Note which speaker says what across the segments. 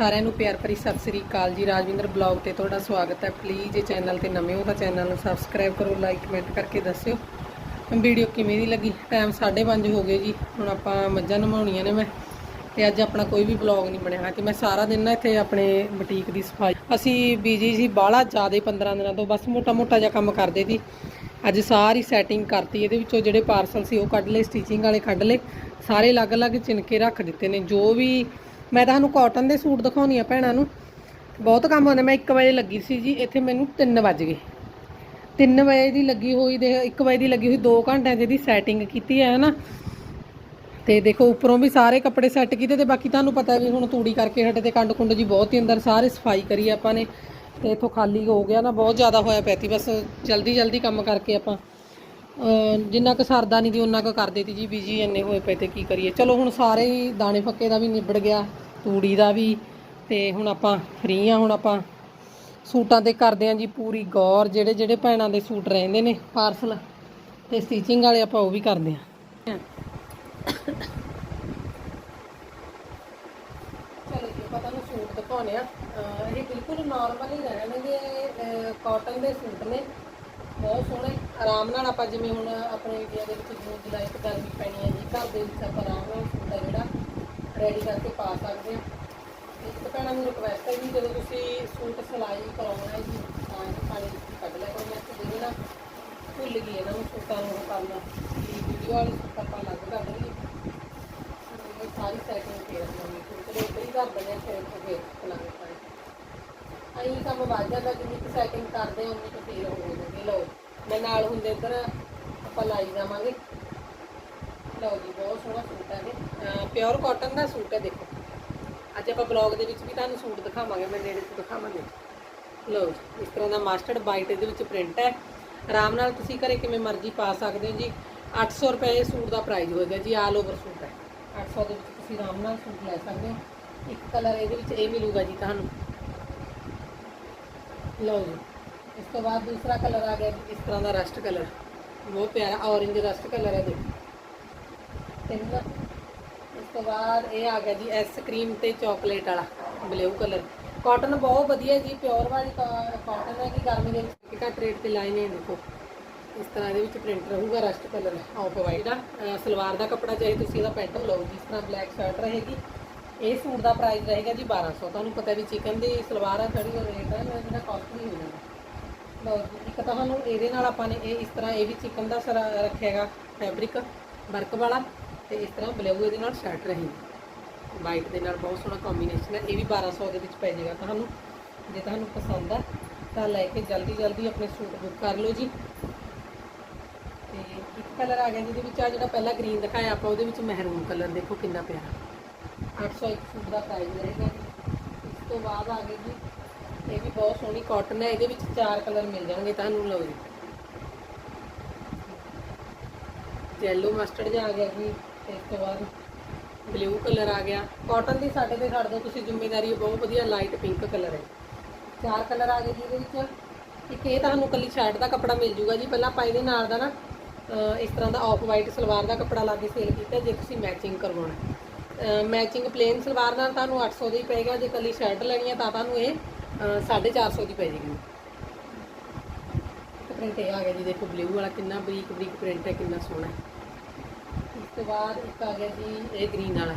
Speaker 1: ਸਾਰਿਆਂ ਨੂੰ ਪਿਆਰ ਭਰੀ ਸਤਿ ਸ੍ਰੀ ਅਕਾਲ ਜੀ। ਰਾਜਵਿੰਦਰ ਬਲੌਗ ਤੇ ਤੁਹਾਡਾ ਸਵਾਗਤ ਹੈ। ਪਲੀਜ਼ ਇਹ ਚੈਨਲ ਤੇ ਨਵੇਂ ਹੋ ਤਾਂ ਚੈਨਲ ਨੂੰ ਸਬਸਕ੍ਰਾਈਬ ਕਰੋ ਲਾਈਕ ਕਮੈਂਟ ਕਰਕੇ ਦੱਸਿਓ। ਵੀਡੀਓ ਕਿਵੇਂ ਦੀ ਲੱਗੀ? ਟਾਈਮ 5:30 ਹੋ ਗਏ ਜੀ। ਹੁਣ ਆਪਾਂ ਮੱਝਾਂ ਨਮਾਉਣੀਆਂ ਨੇ ਮੈਂ। ਤੇ ਅੱਜ ਆਪਣਾ ਕੋਈ ਵੀ ਬਲੌਗ ਨਹੀਂ ਬਣਿਆ। ਹੈ ਕਿ ਮੈਂ ਸਾਰਾ ਦਿਨ ਨਾ ਇੱਥੇ ਆਪਣੇ ਬੁਟੀਕ ਦੀ ਸਫ਼ਾਈ ਅਸੀਂ ਬੀਜੀ ਸੀ ਬਾਹਲਾ ਜ਼ਿਆਦੇ 15 ਦਿਨਾਂ ਤੋਂ। ਬਸ ਮੋਟਾ-ਮੋਟਾ ਜਿਹਾ ਕੰਮ ਕਰਦੇ ਸੀ। ਅੱਜ ਸਾਰੀ ਸੈਟਿੰਗ ਕਰਤੀ। ਇਹਦੇ ਵਿੱਚੋਂ ਜਿਹੜੇ ਪਾਰਸਲ ਸੀ ਉਹ ਕੱਢ ਲਏ ਸਟਿਚਿੰਗ ਵਾਲੇ ਕੱਢ ਲਏ। ਸਾਰੇ ਅਲੱਗ-ਅਲੱਗ ਚਿਨਕੇ ਰੱਖ ਦਿੱਤੇ ਨੇ। ਜੋ ਵੀ ਮੈਂ ਤੁਹਾਨੂੰ ਕਾਟਨ ਦੇ ਸੂਟ ਦਿਖਾਉਣੀ ਆ ਭੈਣਾਂ ਨੂੰ। ਬਹੁਤ ਕੰਮ ਹੁੰਦੇ ਮੈਂ 1 ਵਜੇ ਲੱਗੀ ਸੀ ਜੀ, ਇੱਥੇ ਮੈਨੂੰ 3 ਵੱਜ ਗਏ। 3 ਵਜੇ ਦੀ ਲੱਗੀ ਹੋਈ ਦੇ 1 ਵਜੇ ਦੀ ਲੱਗੀ ਹੋਈ 2 ਘੰਟਿਆਂ ਦੀ ਸੈਟਿੰਗ ਕੀਤੀ ਹੈ ਨਾ ਤੇ ਦੇਖੋ, ਉੱਪਰੋਂ ਵੀ ਸਾਰੇ ਕੱਪੜੇ ਸੈੱਟ ਕੀਤੇ ਤੇ ਬਾਕੀ ਤੁਹਾਨੂੰ ਪਤਾ ਵੀ ਹੁਣ ਤੂੜੀ ਕਰਕੇ ਹਟੇ ਤੇ ਕੰਡ ਕੁੰਡ ਜੀ ਬਹੁਤ ਹੀ ਅੰਦਰ ਸਾਰੇ ਸਫ਼ਾਈ ਕਰੀ ਆਪਾਂ ਨੇ। ਤੇ ਇਥੋਂ ਖਾਲੀ ਹੋ ਗਿਆ ਨਾ, ਬਹੁਤ ਜ਼ਿਆਦਾ ਹੋਇਆ ਪੈਤੀ ਬਸ ਜਲਦੀ ਜਲਦੀ ਕੰਮ ਕਰਕੇ ਆਪਾਂ ਜਿੰਨਾ ਕੁ ਸਰਦਾ ਨਹੀਂ ਦੀ ਉਹਨਾਂ ਕੁ ਕਰ ਦਿੱਤੀ ਜੀ ਬੀਜੀ ਇੰਨੇ ਹੋਏ ਪਏ ਤੇ ਕੀ ਕਰੀਏ। ਚਲੋ ਹੁਣ ਸਾਰੇ ਹੀ ਦਾਣੇ ਫੱਕੇ ਦਾ ਵੀ ਨਿਬੜ ਗਿਆ, ਤੂੜੀ ਦਾ ਵੀ ਤੇ ਹੁਣ ਆਪਾਂ ਫ੍ਰੀ ਆ ਹੁਣ ਆਪਾਂ ਸੂਟਾਂ ਤੇ ਕਰਦੇ ਆਂ ਜੀ ਪੂਰੀ ਗੌਰ। ਜਿਹੜੇ ਜਿਹੜੇ ਭੈਣਾਂ ਦੇ ਸੂਟ ਰਹਿੰਦੇ ਨੇ ਪਾਰਸਲ ਤੇ ਸਟਿਚਿੰਗ ਵਾਲੇ ਆਪਾਂ ਉਹ ਵੀ ਕਰਦੇ ਆਂ ਤੁਹਾਨੂੰ ਦਿਖਾਉਣੇ ਆ ਇਹ ਬਿਲਕੁਲ ਨਾਰਮਲ ਹੀ ਰਹਿਣਗੇ ਕਾਟਨ ਦੇ ਸੂਟ ਨੇ। ਬਹੁਤ ਸੋਹਣੇ ਆਰਾਮ ਨਾਲ ਆਪਾਂ ਜਿਵੇਂ ਹੁਣ ਆਪਣੇ ਏਰੀਆ ਦੇ ਵਿੱਚ ਜੂਨ, ਜੁਲਾਈ ਤੇ ਗਰਮੀ ਪੈਣੀ ਹੈ ਜੀ, ਘਰ ਦੇ ਵਿੱਚ ਆਪਾਂ ਆਰਾਮ ਨਾਲ ਸੂਟ ਹੈ ਜਿਹੜਾ ਰੈਡੀ ਕਰਕੇ ਪਾ ਸਕਦੇ ਹਾਂ। ਇੱਕ ਭੈਣਾਂ ਨੂੰ ਰਿਕਵੈਸਟ ਹੈ ਵੀ ਜਦੋਂ ਤੁਸੀਂ ਸੂਟ ਸਿਲਾਈ ਕਰਾਉਣਾ ਹੈ ਜੀ, ਤਾਂ ਪਾਣੀ ਕੱਢ ਲਿਆ ਕਰੋ, ਮੈਂ ਜਿਹਦੇ ਨਾਲ ਭੁੱਲ ਗਈ ਇਹਨਾਂ ਨੂੰ ਸੂਟਾਂ ਨੂੰ ਕਰਨਾ। ਵੀ ਵੀਡੀਓ ਵਾਲੇ ਸੂਟ ਆਪਾਂ ਅਲੱਗ ਕਰ ਦੇਣਗੇ ਸਾਰੀ ਸੈਟਿੰਗ ਫੇਰ ਲਾਂਗੇ ਸੂਟ ਦੇ ਉੱਤੇ ਹੀ ਕਰ ਫਿਰ ਇੱਥੇ ਪਾਣੀ ਕੰਮ ਵੱਧ ਜਾਂਦਾ, ਜਿੰਨੀ ਕੁ ਸੈਟਿੰਗ ਕਰਦੇ ਹਾਂ, ਉਨੀ ਕੁ ਫੇਰ ਹੋ ਜਾਂਦੀ ਲਓ, ਮੈਂ ਨਾਲ ਹੁੰਦੇ ਇੱਧਰ ਆਪਾਂ ਲਾਈ ਜਾਵਾਂਗੇ। ਲਓ ਜੀ, ਬਹੁਤ ਸੋਹਣਾ ਸੂਟ ਹੈ ਇਹ। ਪਿਓਰ ਕਾਟਨ ਦਾ ਸੂਟ ਹੈ ਦੇਖੋ। ਅੱਜ ਆਪਾਂ ਬਲੌਗ ਦੇ ਵਿੱਚ ਵੀ ਤੁਹਾਨੂੰ ਸੂਟ ਦਿਖਾਵਾਂਗੇ, ਮੈਂ ਨੇੜੇ ਤੋਂ ਦਿਖਾਵਾਂਗੇ। ਲਓ ਜੀ, ਇਸ ਤਰ੍ਹਾਂ ਦਾ ਮਾਸਟਰਡ ਵਾਈਟ ਇਹਦੇ ਵਿੱਚ ਪ੍ਰਿੰਟ ਹੈ। ਆਰਾਮ ਨਾਲ ਤੁਸੀਂ ਘਰੇ ਕਿਵੇਂ ਮਰਜ਼ੀ ਪਾ ਸਕਦੇ ਹੋ ਜੀ। 800 ਰੁਪਏ ਇਹ ਸੂਟ ਦਾ ਪ੍ਰਾਈਸ ਹੋਏਗਾ ਜੀ ਆਲ ਓਵਰ ਸੂਟ ਹੈ। 800 ਦੇ ਵਿੱਚ ਤੁਸੀਂ ਆਰਾਮ ਨਾਲ ਸੂਟ ਲੈ ਸਕਦੇ ਹੋ। ਇੱਕ ਕਲਰ ਇਹਦੇ ਵਿੱਚ ਇਹ ਮਿਲੂਗਾ ਜੀ ਤੁਹਾਨੂੰ। ਲਓ ਜੀ, ਇਸ ਤੋਂ ਬਾਅਦ ਦੂਸਰਾ ਕਲਰ ਆ ਗਿਆ ਜੀ, ਇਸ ਤਰ੍ਹਾਂ ਦਾ ਰਸਟ ਕਲਰ ਬਹੁਤ ਪਿਆਰਾ ਔਰੇਂਜ ਰਸਟ ਕਲਰ ਹੈ ਦੇਖੋ ਤਿੰਨ ਇਸ ਤੋਂ ਬਾਅਦ ਇਹ ਆ ਗਿਆ ਜੀ ਐਸ ਕਰੀਮ ਤੇ ਚਾਕਲੇਟ ਵਾਲਾ ਬਲੂ ਕਲਰ ਕਾਟਨ ਬਹੁਤ ਵਧੀਆ ਜੀ ਪਿਓਰ ਵਾਲੀ ਕਾਟਨ ਹੈ ਕਿ ਗਰਮੀ ਦੇ ਵਿੱਚ ਘੱਟ ਰੇਟ ਤੇ ਲਾਏ ਨੇ, ਦੇਖੋ। ਇਸ ਤਰ੍ਹਾਂ ਇਹਦੇ ਵਿੱਚ ਪ੍ਰਿੰਟ ਰਹੂਗਾ ਰਸਟ ਕਲਰ ਆਫ ਵਾਈਟ ਦਾ ਸਲਵਾਰ ਦਾ ਕੱਪੜਾ ਚਾਹੇ ਤੁਸੀਂ ਇਹਦਾ ਪੈਂਟ ਲਓ ਜਿਸ ਤਰ੍ਹਾਂ ਬਲੈਕ ਸ਼ਰਟ ਰਹੇਗੀ। ਇਹ ਸੂਟ ਦਾ ਪ੍ਰਾਈਸ ਰਹੇਗਾ ਜੀ 1200 ਤੁਹਾਨੂੰ ਪਤਾ ਵੀ ਚਿਕਨ ਦੀ ਸਲਵਾਰ ਆ ਥੋੜੀ ਰੇਟ ਹੈ ਜਿਹੜਾ ਕਾਸਟਲੀ ਹੋ ਜਾਂਦਾ। ਲਓ ਇੱਕ ਤਾਂ ਤੁਹਾਨੂੰ ਇਹਦੇ ਨਾਲ ਆਪਾਂ ਨੇ ਇਹ ਇਸ ਤਰ੍ਹਾਂ ਇਹ ਵੀ ਚਿਕਨ ਦਾ ਸਰਾ ਰੱਖਿਆਗਾ ਫੈਬਰਿਕ ਵਰਕ ਵਾਲਾ ਤੇ ਇਸ ਤਰ੍ਹਾਂ ਬਲੂ ਇਹਦੇ ਨਾਲ ਸ਼ਰਟ ਰਹੇਗੀ। ਵਾਈਟ ਦੇ ਨਾਲ ਬਹੁਤ ਸੋਹਣਾ ਕੰਬੀਨੇਸ਼ਨ ਹੈ, ਇਹ ਵੀ 1200 ਦੇ ਵਿੱਚ ਪੈ ਜਾਏਗਾ ਤੁਹਾਨੂੰ। ਜੇ ਤੁਹਾਨੂੰ ਪਸੰਦ ਆ, ਤਾਂ ਲੈ ਕੇ ਜਲਦੀ ਜਲਦੀ ਆਪਣੇ ਸੂਟ ਬੁੱਕ ਕਰ ਲਓ ਜੀ। ਤੇ ਇੱਕ ਕਲਰ ਆ ਗਿਆ ਜਿਹਦੇ ਵਿੱਚ ਆ ਜਿਹੜਾ ਪਹਿਲਾਂ ਗ੍ਰੀਨ ਦਿਖਾਇਆ, ਆਪਾਂ ਉਹਦੇ ਵਿੱਚ ਮਹਿਰੂਨ ਕਲਰ ਦੇਖੋ ਕਿੰਨਾ ਪਿਆਰਾ। 801 ਸੂਟ ਦਾ ਪ੍ਰਾਈਸ ਰਹੇਗਾ ਇਸ ਤੋਂ ਬਾਅਦ ਆ ਗਏ ਜੀ, ਇਹ ਵੀ ਬਹੁਤ ਸੋਹਣੀ ਕਾਟਨ ਹੈ, ਇਹਦੇ ਵਿੱਚ ਚਾਰ ਕਲਰ ਮਿਲ ਜਾਣਗੇ ਤੁਹਾਨੂੰ, ਲਓ ਜੀ। ਯੈਲੋ ਮਸਟਰਡ ਜਿਹਾ ਆ ਗਿਆ ਜੀ, ਇਸ ਤੋਂ ਬਾਅਦ ਬਲੂ ਕਲਰ ਆ ਗਿਆ। ਕਾਟਨ ਦੀ ਸਾਡੇ ਤੇ ਛੱਡ ਦਿਓ, ਤੁਸੀਂ ਜ਼ਿੰਮੇਵਾਰੀ ਬਹੁਤ ਵਧੀਆ ਲਾਈਟ ਪਿੰਕ ਕਲਰ ਹੈ। ਚਾਰ ਕਲਰ ਆ ਗਏ ਜੀ ਇਹਦੇ ਵਿੱਚ। ਇੱਕ ਇਹ ਤੁਹਾਨੂੰ ਕੱਲੀ ਸ਼ਰਟ ਦਾ ਕੱਪੜਾ ਮਿਲ ਜੂਗਾ ਜੀ। ਪਹਿਲਾਂ ਆਪਾਂ ਇਹਦੇ ਨਾਲ ਦਾ ਨਾ ਇਸ ਤਰ੍ਹਾਂ ਦਾ ਆਫ ਵਾਈਟ ਸਲਵਾਰ ਦਾ ਕੱਪੜਾ ਲਾ ਕੇ ਸੇਲ ਕੀਤਾ, ਜੇ ਤੁਸੀਂ ਮੈਚਿੰਗ ਕਰਵਾਉਣਾ ਮੈਚਿੰਗ ਪਲੇਨ ਸਲਵਾਰ ਨਾਲ ਤੁਹਾਨੂੰ 800 ਦਾ ਹੀ ਪਏਗਾ, ਜੇ ਕੱਲੀ ਸ਼ਰਟ ਲੈਣੀ ਹੈ ਤਾਂ ਤੁਹਾਨੂੰ ਇਹ, ਅਹ 450 ਦੀ ਪੈ ਜਾਏਗੀ ਪ੍ਰਿੰਟ ਇਹ ਆ ਗਿਆ ਜੀ, ਦੇਖੋ ਬਲੂ ਵਾਲਾ ਕਿੰਨਾ ਬਰੀਕ ਬਰੀਕ ਪ੍ਰਿੰਟ ਹੈ, ਕਿੰਨਾ ਸੋਹਣਾ ਹੈ। ਇਸ ਤੋਂ ਬਾਅਦ ਇੱਕ ਆ ਗਿਆ ਜੀ, ਇਹ ਗ੍ਰੀਨ ਵਾਲਾ।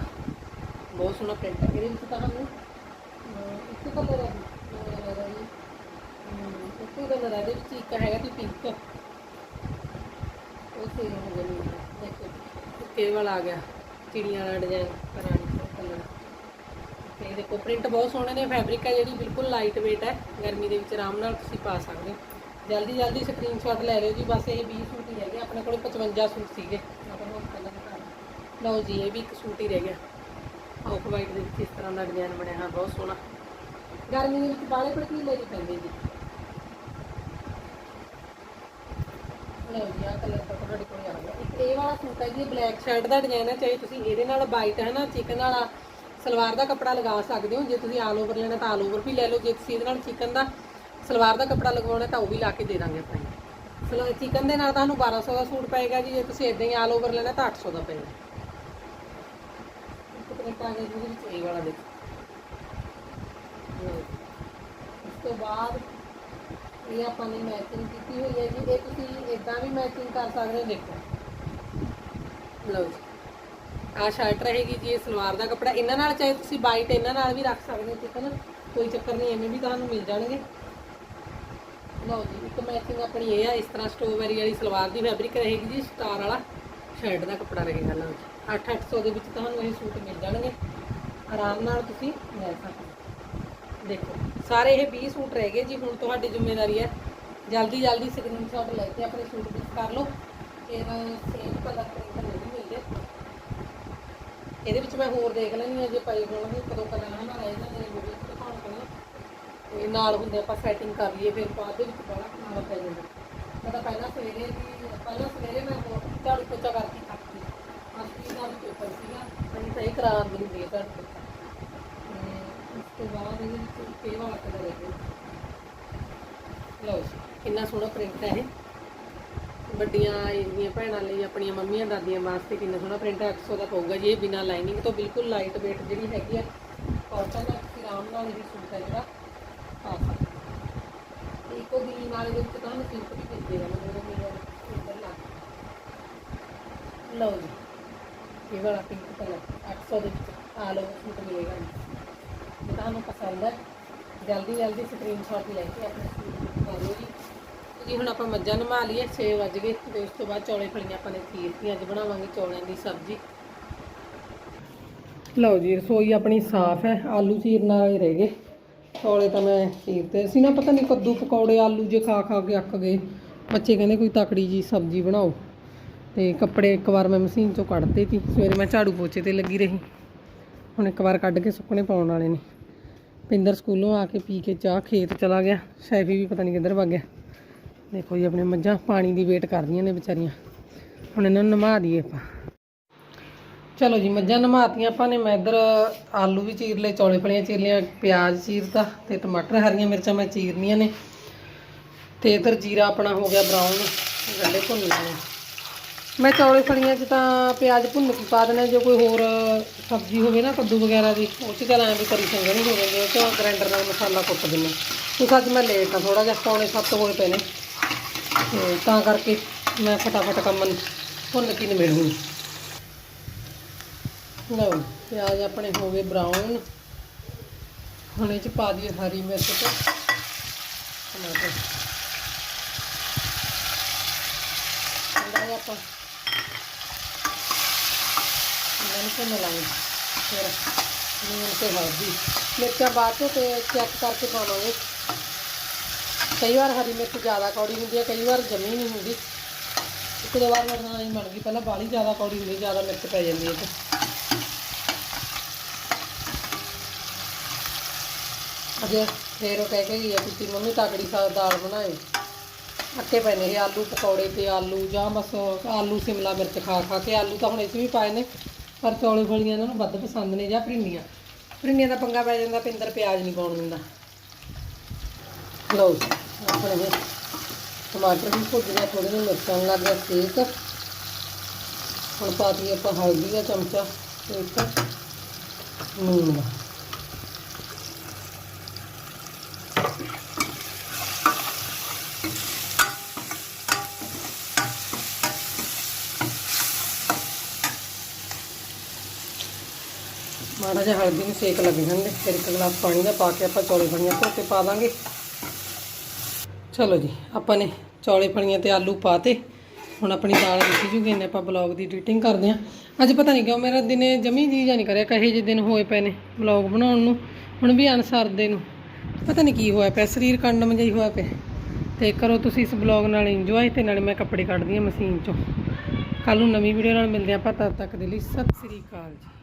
Speaker 1: ਬਹੁਤ ਸੋਹਣਾ ਪ੍ਰਿੰਟ ਹੈ, ਇਹਦੇ ਵਿੱਚ ਤੁਹਾਨੂੰ ਇੱਕ ਕਲਰ ਹੈ ਇੱਕ ਕਲਰ ਹੈ, ਇਹਦੇ ਵਿੱਚ ਇੱਕ ਹੈਗਾ ਜੀ ਪਿੰਕ ਉਹ ਸੇਮ ਹੋ ਗਿਆ ਦੇਖੋ, ਇਹ ਵਾਲਾ ਆ ਗਿਆ। ਚਿੜੀਆਂ ਵਾਲਾ ਡਿਜ਼ਾਈਨ ਪੁਰਾਣੀ ਕਲਰ ਤੇ ਦੇਖੋ ਪ੍ਰਿੰਟ ਬਹੁਤ ਸੋਹਣੇ ਨੇ ਫੈਬਰਿਕ ਹੈ ਜਿਹੜੀ ਬਿਲਕੁਲ ਲਾਈਟ weight ਹੈ। ਗਰਮੀ ਦੇ ਵਿੱਚ ਆਰਾਮ ਨਾਲ ਤੁਸੀਂ ਪਾ ਸਕਦੇ ਹੋ। ਜਲਦੀ ਜਲਦੀ ਸਕਰੀਨਸ਼ਾਟ ਲੈ ਲਿਓ ਜੀ, ਬਸ ਇਹ 20 ਸੂਟ ਹੀ ਰਹਿ ਗਏ। ਆਪਣੇ ਕੋਲ 55 ਸੂਟ ਸੀਗੇ। ਮੈਂ ਤੁਹਾਨੂੰ ਲਓ ਜੀ, ਇਹ ਵੀ ਇੱਕ ਸੂਟ ਹੀ ਰਹਿ ਗਿਆ। ਆਫ ਵਾਈਟ ਦੇ ਵਿੱਚ ਇਸ ਤਰ੍ਹਾਂ ਦਾ ਡਿਜ਼ਾਈਨ ਬਣਿਆ ਹਾਂ ਬਹੁਤ ਸੋਹਣਾ। ਗਰਮੀ ਦੇ ਵਿੱਚ ਬਾਲੇ ਲੈ ਜੀ ਪੈਂਦੇ ਜੀ? ਲਓ ਜੀ, ਆਹ ਕਲਰ ਤਾਂ ਤੁਹਾਡੇ ਕੋਲ ਆ ਗਿਆ। ਇਹ ਵਾਲਾ ਸੂਟ ਹੈ ਜੀ, ਇਹ ਬਲੈਕ ਸ਼ਰਟ ਦਾ ਡਿਜ਼ਾਈਨ ਹੈ, ਚਾਹੇ ਤੁਸੀਂ ਇਹਦੇ ਨਾਲ ਵਾਈਟ ਹੈ ਨਾ ਚਿਕਨ ਵਾਲਾ ਸਲਵਾਰ ਦਾ ਕੱਪੜਾ ਲਗਾ ਸਕਦੇ ਹੋ, ਜੇ ਤੁਸੀਂ ਆਲ ਓਵਰ ਲੈਣਾ ਤਾਂ ਆਲ ਓਵਰ ਵੀ ਲੈ ਲਓ, ਜੇ ਤੁਸੀਂ ਇਹਦੇ ਨਾਲ ਚਿਕਨ ਦਾ ਸਲਵਾਰ ਦਾ ਕੱਪੜਾ ਲਗਵਾਉਣਾ ਤਾਂ ਉਹ ਵੀ ਲਾ ਕੇ ਦੇ ਦਾਂਗੇ ਆਪਾਂ ਜੀ। ਚਿਕਨ ਦੇ ਨਾਲ ਤੁਹਾਨੂੰ 1200 ਦਾ ਸੂਟ ਪਏਗਾ ਜੀ, ਜੇ ਤੁਸੀਂ ਇਦਾਂ ਹੀ ਆਲ ਓਵਰ ਲੈਣਾ ਤਾਂ 800 ਦਾ ਪਏਗਾ। ਇੱਕ ਪ੍ਰਿੰਟ ਆ ਵਿੱਚ ਇਹ ਵਾਲਾ ਦੇਖੋ। ਬਾਅਦ ਇਹ ਆਪਾਂ ਨੇ ਮੈਚਿੰਗ ਕੀਤੀ ਹੋਈ ਹੈ ਜੀ, ਇਹ ਤੁਸੀਂ ਇਦਾਂ ਵੀ ਮੈਚਿੰਗ ਕਰ ਸਕਦੇ ਹੋ, ਦੇਖੋ। ਲਓ ਜੀ। ਆ ਸ਼ਰਟ ਰਹੇਗੀ ਜੀ, ਇਹ ਸਲਵਾਰ ਦਾ ਕੱਪੜਾ। ਇਹਨਾਂ ਨਾਲ ਚਾਹੇ ਤੁਸੀਂ ਵਾਈਟ ਇਹਨਾਂ ਨਾਲ ਵੀ ਰੱਖ ਸਕਦੇ ਹੋ, ਠੀਕ ਹੈ ਨਾ? ਕੋਈ ਚੱਕਰ ਨਹੀਂ ਐਵੇਂ ਵੀ ਤੁਹਾਨੂੰ ਮਿਲ ਜਾਣਗੇ। ਲਓ ਜੀ, ਇੱਕ ਮੈਚਿੰਗ ਆਪਣੀ ਇਹ ਆ, ਇਸ ਤਰ੍ਹਾਂ ਸਟ੍ਰੋਬੈਰੀ ਵਾਲੀ ਸਲਵਾਰ ਦੀ ਫੈਬਰਿਕ ਰਹੇਗੀ ਜੀ, ਸਟਾਰ ਵਾਲਾ ਸ਼ਰਟ ਦਾ ਕੱਪੜਾ ਰਹੇਗਾ, ਲਓ ਜੀ। 8-800 ਦੇ ਵਿੱਚ ਤੁਹਾਨੂੰ ਇਹ ਸੂਟ ਮਿਲ ਜਾਣਗੇ। ਆਰਾਮ ਨਾਲ ਤੁਸੀਂ ਲੈ ਸਕਦੇ ਦੇਖੋ, ਸਾਰੇ ਇਹ 20 ਸੂਟ ਰਹਿ ਗਏ ਜੀ, ਹੁਣ ਤੁਹਾਡੀ ਜ਼ਿੰਮੇਵਾਰੀ ਹੈ। ਜਲਦੀ ਜਲਦੀ ਸਕਰੀਨਸ਼ਾਟ ਲੈ ਕੇ ਆਪਣੇ ਸੂਟ ਬੁੱਕ ਕਰ ਲਓ। ਫਿਰ ਸੇਮ ਕਲਰ ਇਹਦੇ ਵਿੱਚ ਮੈਂ ਹੋਰ ਦੇਖ ਲੈਣੀ ਹੈ, ਜੇ ਪਈ ਹੋਣਗੇ ਕਦੋਂ ਦੋ ਕਲਰ ਨਾਲ ਰਹਿ ਜਾਂਦੇ ਨੇ ਵੀਡੀਓ ਚ ਦਿਖਾਉਣ ਕੋਲ ਤੇ ਨਾਲ ਹੁੰਦੇ ਆਪਾਂ ਸੈਟਿੰਗ ਕਰ ਲਈਏ, ਫਿਰ ਬਾਅਦ ਦੇ ਵਿੱਚ ਬੜਾ ਖਾਣਾ ਪੈ ਜਾਂਦਾ। ਮੈਂ ਤਾਂ ਪਹਿਲਾਂ ਸਵੇਰੇ ਵੀ, ਪਹਿਲਾਂ ਸਵੇਰੇ ਮੈਂ ਹੋਰ ਝਾੜੂ ਪੋਚਾ ਕਰਕੇ ਥੱਕ ਗਈ ਅੱਜ ਦਾ ਪੇਪਰ ਸੀਗਾ, ਅਸੀਂ ਸਹੀ ਕਰਾਰ ਨਹੀਂ ਹੁੰਦੀ ਹੈ ਝਾੜੂ ਉਸ ਤੋਂ ਬਾਅਦ ਇਹਦੇ ਵਿੱਚ ਇਹ ਵਾਲਾ ਕਲਰ ਹੈ ਲਓ ਕਿੰਨਾ ਸੋਹਣਾ ਪ੍ਰਿੰਟ ਹੈ ਇਹ। ਵੱਡੀਆਂ ਇਹਦੀਆਂ ਭੈਣਾਂ ਲਈ ਆਪਣੀਆਂ ਮੰਮੀਆਂ ਦਾਦੀਆਂ ਵਾਸਤੇ ਕਿੰਨਾ ਸੋਹਣਾ ਪ੍ਰਿੰਟ 800 ਦਾ ਪਊਗਾ ਜੀ ਇਹ ਬਿਨਾ ਲਾਈਨਿੰਗ ਤੋਂ ਬਿਲਕੁਲ ਲਾਈਟ weight ਜਿਹੜੀ ਹੈਗੀ ਆ ਕਾਟਨ ਦਾ ਤੁਸੀਂ ਆਰਾਮ ਨਾਲ ਇਹ ਸੂਟ ਹੈ ਜਿਹੜਾ ਪਾ ਸਕਦੇ ਇੱਕੋ ਦੀ ਨਾਲ ਦੇ ਵਿੱਚ ਤੁਹਾਨੂੰ ਸਿੰਪ ਵੀ ਮਿਲ ਮਤਲਬ ਮੇਰੇ ਇੱਧਰ ਲਾ ਲਓ ਜੀ, ਇਹ ਵਾਲਾ ਪਿੰਕ ਕਲਰ 800 ਦੇ ਵਿੱਚ। ਆ ਲਓ ਸੂਟ ਮਿਲੇਗਾ ਜੀ। ਤੁਹਾਨੂੰ ਪਸੰਦ ਹੈ। ਜਲਦੀ ਜਲਦੀ ਸਕਰੀਨਸ਼ਾਟ ਲੈ ਕੇ ਆਪਣੇ ਸੂਟ ਪਾ ਲਓ ਜੀ। ਜੀ, ਹੁਣ ਆਪਾਂ ਮੱਝਾਂ ਨਮਾ ਲਈਏ 6 ਵਜ ਗਏ ਤੇ ਉਸ ਤੋਂ ਬਾਅਦ ਚੌਲੇ ਫਲੀਆਂ ਆਪਾਂ ਨੇ ਚੀਰਤੀਆਂ ਅੱਜ ਬਣਾਵਾਂਗੇ ਚੌਲਿਆਂ ਦੀ ਸਬਜ਼ੀ। ਲਓ ਜੀ, ਰਸੋਈ ਆਪਣੀ ਸਾਫ਼ ਹੈ, ਆਲੂ ਚੀਰਨ ਵਾਲੇ ਰਹਿ ਗਏ। ਚੌਲੇ ਤਾਂ ਮੈਂ ਚੀਰਤੇ ਸੀ ਨਾ, ਪਤਾ ਨਹੀਂ ਕੱਦੂ ਪਕੌੜੇ, ਆਲੂ ਜੇ ਖਾ ਖਾ ਕੇ ਅੱਕ ਗਏ। ਬੱਚੇ ਕਹਿੰਦੇ ਕੋਈ ਤਕੜੀ ਜੀ ਸਬਜ਼ੀ ਬਣਾਓ। ਤੇ ਕੱਪੜੇ ਇੱਕ ਵਾਰ ਮੈਂ ਮਸ਼ੀਨ ਚੋਂ ਕੱਢਦੇ ਸੀ, ਸਵੇਰੇ ਮੈਂ ਝਾੜੂ ਪੋਚੇ ਤੇ ਲੱਗੀ ਰਹੀ। ਹੁਣ ਇੱਕ ਵਾਰ ਕੱਢ ਕੇ ਸੁੱਕਣੇ ਪਾਉਣ ਵਾਲੇ ਨੇ। ਪਿੰਦਰ ਸਕੂਲੋਂ ਆ ਕੇ ਪੀ ਕੇ ਚਾਹ, ਖੇਤ ਚਲਾ ਗਿਆ। ਸੈਫੀ ਵੀ ਪਤਾ ਨਹੀਂ ਕਿੱਧਰ ਵਗ ਗਿਆ। ਦੇਖੋ ਜੀ, ਆਪਣੇ ਮੱਝਾਂ ਪਾਣੀ ਦੀ ਵੇਟ ਕਰਦੀਆਂ ਨੇ ਵਿਚਾਰੀਆਂ। ਹੁਣ ਇਹਨਾਂ ਨੂੰ ਨਮਾ ਦਈਏ ਆਪਾਂ। ਚਲੋ ਜੀ, ਮੱਝਾਂ ਨਮਾਤੀਆਂ ਆਪਾਂ ਨੇ। ਮੈਂ ਇੱਧਰ ਆਲੂ ਵੀ ਚੀਰ ਲਏ, ਚੌਲੇ ਫਲੀਆਂ ਚੀਰ ਲਈਆਂ, ਪਿਆਜ਼ ਚੀਰਤਾ ਤੇ ਟਮਾਟਰ, ਹਰੀਆਂ ਮਿਰਚਾਂ ਮੈਂ ਚੀਰਨੀਆਂ ਨੇ। ਤੇ ਇੱਧਰ ਜੀਰਾ ਆਪਣਾ ਹੋ ਗਿਆ ਬਰਾਊਨ ਗੰਡੇ ਭੁੰਨ ਲਏ ਮੈਂ ਚੌਲੇ ਫਲੀਆਂ 'ਚ ਤਾਂ ਪਿਆਜ਼ ਭੁੰਨ ਕੇ ਪਾ ਦੇਣਾ, ਜੇ ਕੋਈ ਹੋਰ ਸਬਜ਼ੀ ਹੋਵੇ ਨਾ, ਕੱਦੂ ਵਗੈਰਾ ਦੀ, ਉਹ 'ਚ ਚੱਲ ਵੀ ਕਰੀ ਚੰਗੇ ਨਹੀਂ ਹੋ ਜਾਂਦੇ, ਉਹ 'ਚ ਗ੍ਰਾਈਂਡਰ ਨਾਲ ਮਸਾਲਾ ਕੁੱਟ ਦਿੰਦੇ। ਕੁਛ ਅੱਜ ਮੈਂ ਲੇਟ ਆ ਥੋੜਾ ਜਿਹਾ ਪੌਣੇ ਸੱਤ ਹੋਏ ਪਏ ਨੇ। ਤੇ ਤਾਂ ਕਰਕੇ ਮੈਂ ਫਟਾਫਟ ਕੰਮ ਭੁੰਨ ਕੇ ਨਿਬੇੜੂੰਗੀ। ਲਓ, ਪਿਆਜ਼ ਆਪਣੇ ਹੋ ਗਏ ਬਰਾਊਨ ਹੁਣ ਇਹ ਚ ਪਾ ਦਈਏ ਹਰੀ ਮਿਰਚ ਤੇ ਟਮਾਟਰ। ਥੋੜਾ ਆਪਾਂ ਇਹਨਾਂ ਨੂੰ ਭੁੰਨ ਲਾਂਗੇ। ਫਿਰ ਨੂਨ ਤੇ ਹਲਦੀ। ਮਿਰਚਾਂ ਬਾਅਦ ਤੇ ਚੈੱਕ ਕਰਕੇ ਪਾਵਾਂਗੇ। ਕਈ ਵਾਰ ਹਰੀ ਮਿਰਚ ਜ਼ਿਆਦਾ ਕੌੜੀ ਹੁੰਦੀ ਹੈ, ਕਈ ਵਾਰ ਜਮੀ ਨਹੀਂ ਹੁੰਦੀ। ਇੱਕ ਦੋ ਵਾਰ ਮੇਰੇ ਨਾਲ ਹੀ ਬਣ ਗਈ, ਪਹਿਲਾਂ ਬਾਲੀ ਜ਼ਿਆਦਾ ਕੌੜੀ ਹੁੰਦੀ, ਜ਼ਿਆਦਾ ਮਿਰਚ ਪੈ ਜਾਂਦੀ ਹੈ। ਤੇ ਅਜੇ ਫੇਰ ਉਹ ਕਹਿ ਕੇ ਗਈ ਆ ਤੁਸੀਂ ਮੰਮੀ ਤਕੜੀ ਸਾ, ਦਾਲ ਬਣਾਏ। ਅੱਕੇ ਪਏ ਨੇ ਇਹ, ਆਲੂ ਪਕੌੜੇ ਤੇ ਆਲੂ ਜਾਂ ਬਸ ਆਲੂ, ਸਿਮਲਾ ਮਿਰਚ ਖਾ ਖਾ ਕੇ ਆਲੂ ਤਾਂ ਹੁਣ ਇਸ ਵੀ ਪਾਏ ਨੇ, ਪਰ ਚੌਲੇ ਫਲੀਆਂ ਇਹਨਾਂ ਨੂੰ ਵੱਧ ਪਸੰਦ ਨੇ ਜਾਂ ਭਿੰਡੀਆਂ। ਭਿੰਡੀਆਂ ਦਾ ਪੰਗਾ ਪੈ ਜਾਂਦਾ, ਪਿੰਦਰ ਪਿਆਜ਼ ਨਹੀਂ ਪਾਉਣ ਦਿੰਦਾ। ਲਓ ਆਪਣੇ ਇਹ ਟਮਾਟਰ ਵੀ ਭੁੱਜ ਗਿਆ ਥੋੜੇ ਜਿਹੇ ਮਿਰਚਾਂ ਲੱਗ ਗਿਆ ਸੇਕ। ਹੁਣ ਪਾ ਦਈਏ ਆਪਾਂ ਹਲਦੀ ਦਾ ਚਮਚਾ, ਇੱਕ ਨੂਨ ਦਾ ਮਾੜਾ ਜਿਹਾ ਹਲਦੀ ਨੂੰ ਸੇਕ ਲੱਗ ਜਾਂਦੇ, ਫਿਰ ਇੱਕ ਗਲਾਸ ਪਾਣੀ ਦਾ ਪਾ ਕੇ ਆਪਾਂ ਚੌਲੇ ਫਲੀਆਂ ਧੋ ਕੇ ਪਾ ਦਾਂਗੇ। ਚਲੋ ਜੀ, ਆਪਾਂ ਨੇ ਚੌਲੇ ਫਲੀਆਂ ਤੇ ਆਲੂ ਪਾਤੇ। ਹੁਣ ਆਪਣੀ ਦਾਲ ਰਿੱਝ ਜੂਗੀ ਇਹਨੇ ਆਪਾਂ ਬਲੌਗ ਦੀ ਐਡੀਟਿੰਗ ਕਰਦੇ ਆਂ ਅੱਜ ਪਤਾ ਨਹੀਂ ਕਿਉਂ ਮੇਰਾ ਦਿਨੇ ਜਮੀ ਜੀ ਜਾਂ ਨਹੀਂ ਕਰਿਆ, ਕਹੇ ਜਿਹੇ ਦਿਨ ਹੋਏ ਪਏ ਨੇ ਬਲੌਗ ਬਣਾਉਣ ਨੂੰ। ਹੁਣ ਵੀ ਅਨਸਰ ਦੇ ਨੂੰ। ਪਤਾ ਨਹੀਂ ਕੀ ਹੋਇਆ ਪਿਆ, ਸਰੀਰ ਕੰਡਮ ਜਿਹਾ ਹੋਇਆ ਪਿਆ। ਤੇ ਕਰੋ ਤੁਸੀਂ ਇਸ ਬਲੌਗ ਨਾਲ ਇੰਜੋਏ ਤੇ ਨਾਲੇ ਮੈਂ ਕੱਪੜੇ ਕੱਢਦੀ ਹਾਂ ਮਸ਼ੀਨ ਚੋਂ। ਕੱਲ ਨੂੰ ਨਵੀਂ ਵੀਡੀਓ ਨਾਲ ਮਿਲਦੇ ਹਾਂ ਆਪਾਂ, ਤਦ ਤੱਕ ਦੇ ਲਈ ਸਤਿ ਸ੍ਰੀ ਅਕਾਲ ਜੀ।